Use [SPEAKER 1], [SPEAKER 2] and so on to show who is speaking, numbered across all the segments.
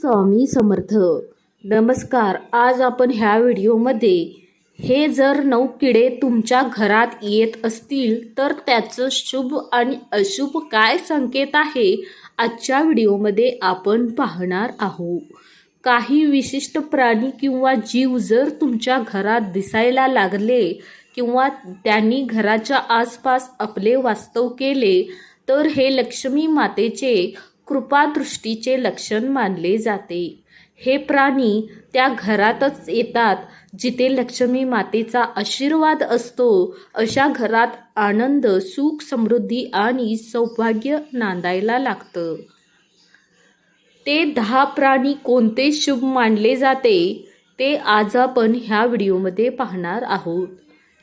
[SPEAKER 1] स्वामी समर्थ. नमस्कार. आज आपण ह्या व्हिडिओमध्ये हे जर नऊ किडे तुमच्या घरात येत असतील तर त्याचं शुभ आणि अशुभ काय संकेत आहे? आजच्या व्हिडिओमध्ये आपण पाहणार आहोत. काही विशिष्ट प्राणी किंवा जीव जर तुमच्या घरात दिसायला लागले किंवा त्यांनी घराच्या आसपास आपले वास्तव केले तर हे लक्ष्मी मातेचे कृपादृष्टीचे लक्षण मानले जाते. हे प्राणी त्या घरातच येतात जिथे लक्ष्मी मातेचा आशीर्वाद असतो. अशा घरात आनंद सुख समृद्धी आणि सौभाग्य नांदायला लागतं. ते दहा प्राणी कोणते शुभ मानले जाते ते आज आपण ह्या व्हिडिओमध्ये पाहणार आहोत.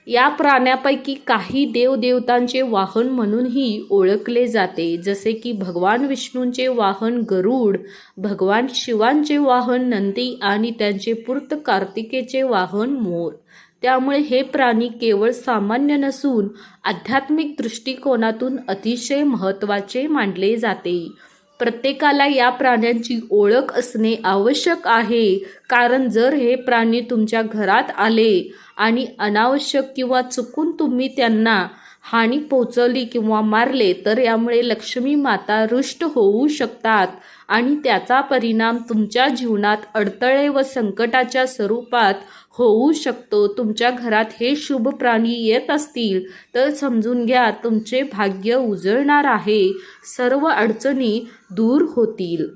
[SPEAKER 1] या प्राण्यापैकी काही देवदेवतांचे वाहन म्हणूनही ओळखले जाते. जसे की भगवान विष्णूंचे वाहन गरुड भगवान शिवांचे वाहन नंदी आणि त्यांचे पूर्त कार्तिकेचे वाहन मोर. त्यामुळे हे प्राणी केवळ सामान्य नसून आध्यात्मिक दृष्टिकोनातून अतिशय महत्त्वाचे मानले जाते. प्रत्येकाला या प्राण्यांची ओळख असणे आवश्यक आहे. कारण जर हे प्राणी तुमच्या घरात आले आणि अनावश्यक किंवा चुकून तुम्ही त्यांना हानी पोचवली किंवा मारले तर यामुळे लक्ष्मी माता रुष्ट होऊ शकतात. आणि त्याचा परिणाम तुमच्या जीवनात अडथळे व संकटाच्या स्वरूपात होऊ शकतो. तुमच्या घरात हे शुभ प्राणी येत असतील तर समजून घ्या तुमचे भाग्य उजळणार आहे. सर्व अडचणी दूर होतील.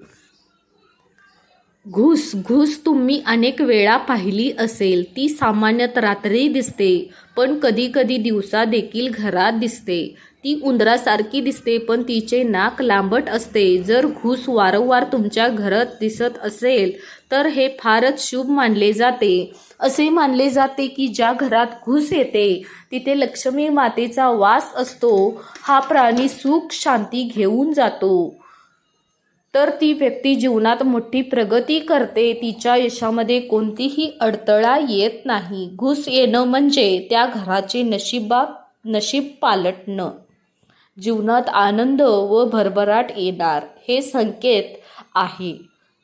[SPEAKER 1] घुस घुस तुम्ही अनेक वेळा पाहिली असेल ती सामान्यतः रात्री दिसते पण कधी कधी दिवसा देखील घरात दिसते. ती उंदरासारखी दिसते पण तिचे नाक लांबट असते. जर घुस वारंवार तुमच्या घरात दिसत असेल तर हे फारच शुभ मानले जाते. असे मानले जाते की ज्या घरात घुस येते तिथे लक्ष्मी मातेचा वास असतो. हा प्राणी सुख शांती घेऊन जातो. तर ती व्यक्ती जीवनात मोठी प्रगती करते. तिच्या यशामध्ये कोणतीही अडथळा येत नाही. घुस येणं म्हणजे त्या घराचे नशिबा नशीब पालटणं. जीवनात आनंद व भरभराट येणार हे संकेत आहे.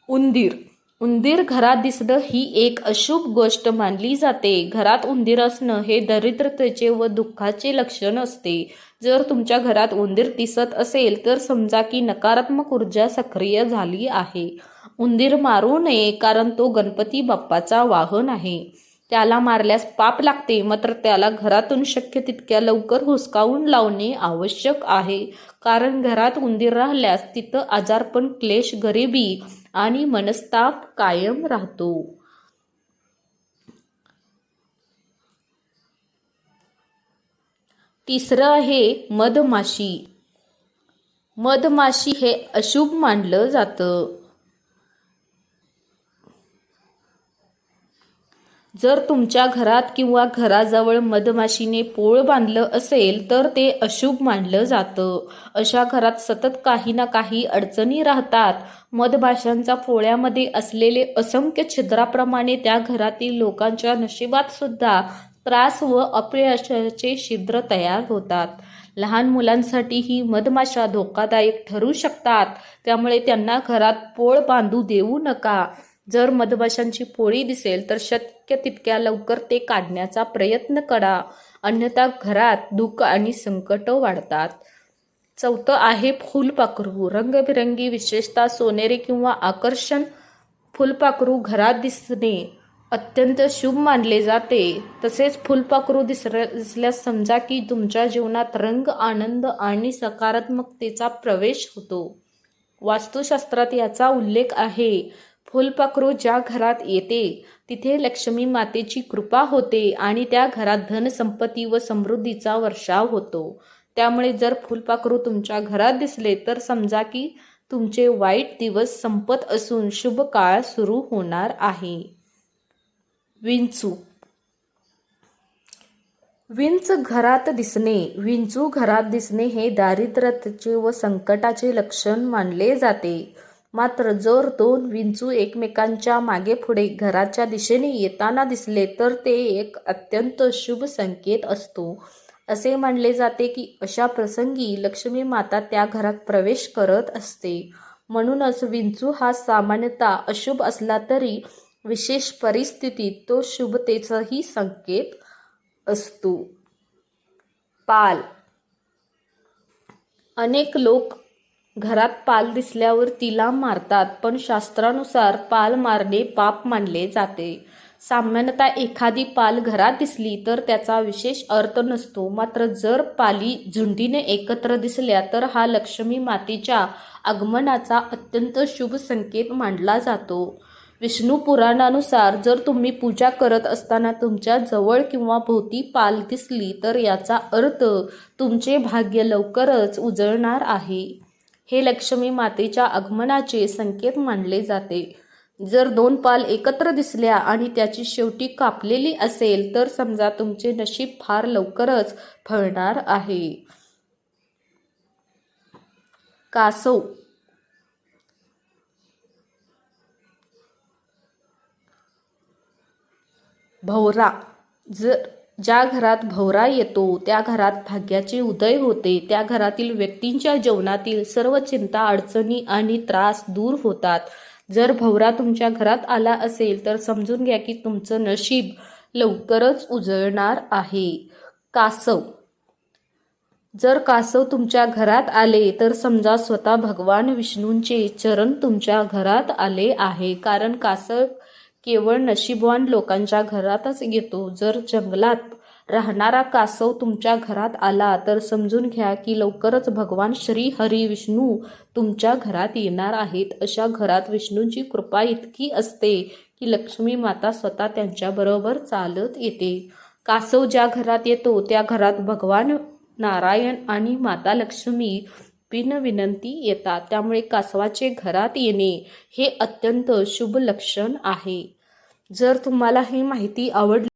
[SPEAKER 1] उंदीर उंदीर घरात दिसणं ही एक अशुभ गोष्ट मानली जाते. घरात उंदीर असणं हे दरिद्रतेचे व दुःखाचे लक्षण असते. जर तुमच्या घरात उंदीर दिसत असेल तर समजा की नकारात्मक ऊर्जा सक्रिय झाली आहे. उंदीर मारू नये कारण तो गणपती बाप्पाचा वाहन आहे. त्याला मारल्यास पाप लागते मात्र त्याला घरातून शक्य तितक्या लवकर हुसकावून लावणे आवश्यक आहे. कारण घरात उंदीर राहिल्यास तिथं आजारपण क्लेश गरिबी आणि मनस्ताप कायम राहतो. तिसरं आहे मधमाशी. मधमाशी हे अशुभ मानलं जातं. जर तुमच्या घरात किंवा घराजवळ मधमाशीने पोळ बांधलं असेल तर ते अशुभ मानलं जातं. अशा घरात सतत काही ना काही अडचणी राहतात. मधमाशांच्या पोळ्यामध्ये असलेले असंख्य छिद्राप्रमाणे त्या घरातील लोकांच्या नशिबात सुद्धा त्रास व अपयशाचे छिद्र तयार होतात. लहान मुलांसाठी ही मधमाशा धोकादायक ठरू शकतात. त्यामुळे त्यांना घरात पोळ बांधू देऊ नका. जर मधमाशांची पोळी दिसेल तर शक्य तितक्या लवकर ते काढण्याचा प्रयत्न करा. अन्यथा घरात दुःख आणि संकट वाढतात. चौथं आहे फुलपाखरू रंगबिरंगी विशेषतः सोनेरी किंवा आकर्षण फुलपाखरू घरात दिसणे अत्यंत शुभ मानले जाते. तसेच फुलपाखरू दिसर दिसल्यास समजा की तुमच्या जीवनात रंग आनंद आणि सकारात्मकतेचा प्रवेश होतो. वास्तुशास्त्रात याचा उल्लेख आहे. फुलपाखरू ज्या घरात येते तिथे लक्ष्मी मातेची कृपा होते आणि त्या घरात धनसंपत्ती व समृद्धीचा वर्षाव होतो. त्यामुळे जर फुलपाखरू तुमच्या घरात दिसले तर समजा की तुमचे वाईट दिवस संपत असून शुभ काळ सुरू होणार आहे. विंचू. विंच घरात दिसणे विंचू घरात दिसणे हे दारिद्र्याचे व संकटाचे लक्षण मानले जाते. मात्र जर दोन विंचू एकमेकांच्या मागे पुढे घराच्या दिशेने येताना दिसले तर ते एक अत्यंत शुभ संकेत असतो. असे मानले जाते की अशा प्रसंगी लक्ष्मी माता त्या घरात प्रवेश करत असते. म्हणूनच विंचू हा सामान्यतः अशुभ असला तरी विशेष परिस्थितीत तो शुभतेचाही संकेत असतो. पाल. अनेक लोक घरात पाल दिसल्यावर तिला मारतात पण शास्त्रानुसार पाल मारणे पाप मानले जाते. सामान्यतः एखादी पाल घरात दिसली तर त्याचा विशेष अर्थ नसतो. मात्र जर पाली झुंडीने एकत्र दिसल्या तर हा लक्ष्मी मातेच्या आगमनाचा अत्यंत शुभ संकेत मानला जातो. विष्णू पुराणानुसार जर तुम्ही पूजा करत असताना तुमच्या जवळ किंवा भोवती पाल दिसली तर याचा अर्थ तुमचे भाग्य लवकरच उजळणार आहे. हे लक्ष्मी मातेच्या आगमनाचे संकेत मानले जाते. जर दोन पाल एकत्र दिसल्या आणि त्याची शेवटी कापलेली असेल तर समजा तुमचे नशीब फार लवकरच फळणार आहे. कासव. भवरा. जर ज्या घरात भवरा येतो त्या घरात भाग्याचे उदय होते त्या घरातील व्यक्तींच्या जीवनातील सर्व चिंता अडचणी आणि त्रास दूर होतात. जर भवरा तुमच्या घरात आला असेल तर समजून घ्या की तुमचं नशीब लवकरच उजळणार आहे. कासव. जर कासव तुमच्या घरात आले तर समजा स्वतः भगवान विष्णूंचे चरण तुमच्या घरात आले आहे. कारण कासव केवळ नशीबवान लोकांच्या घरातच येतो. जर जंगलात राहणारा कासव तुमच्या घरात आला तर समजून घ्या की लवकरच भगवान श्री हरी विष्णू तुमच्या घरात येणार आहेत. अशा घरात विष्णूंची कृपा इतकी असते की लक्ष्मी माता स्वतः त्यांच्याबरोबर चालत येते. कासव ज्या घरात येतो त्या घरात भगवान नारायण आणि माता लक्ष्मी विनविनंती येतात. त्यामुळे कासवाचे घरात येणे हे अत्यंत शुभ लक्षण आहे. जर तुम्हाला ही माहिती आवडली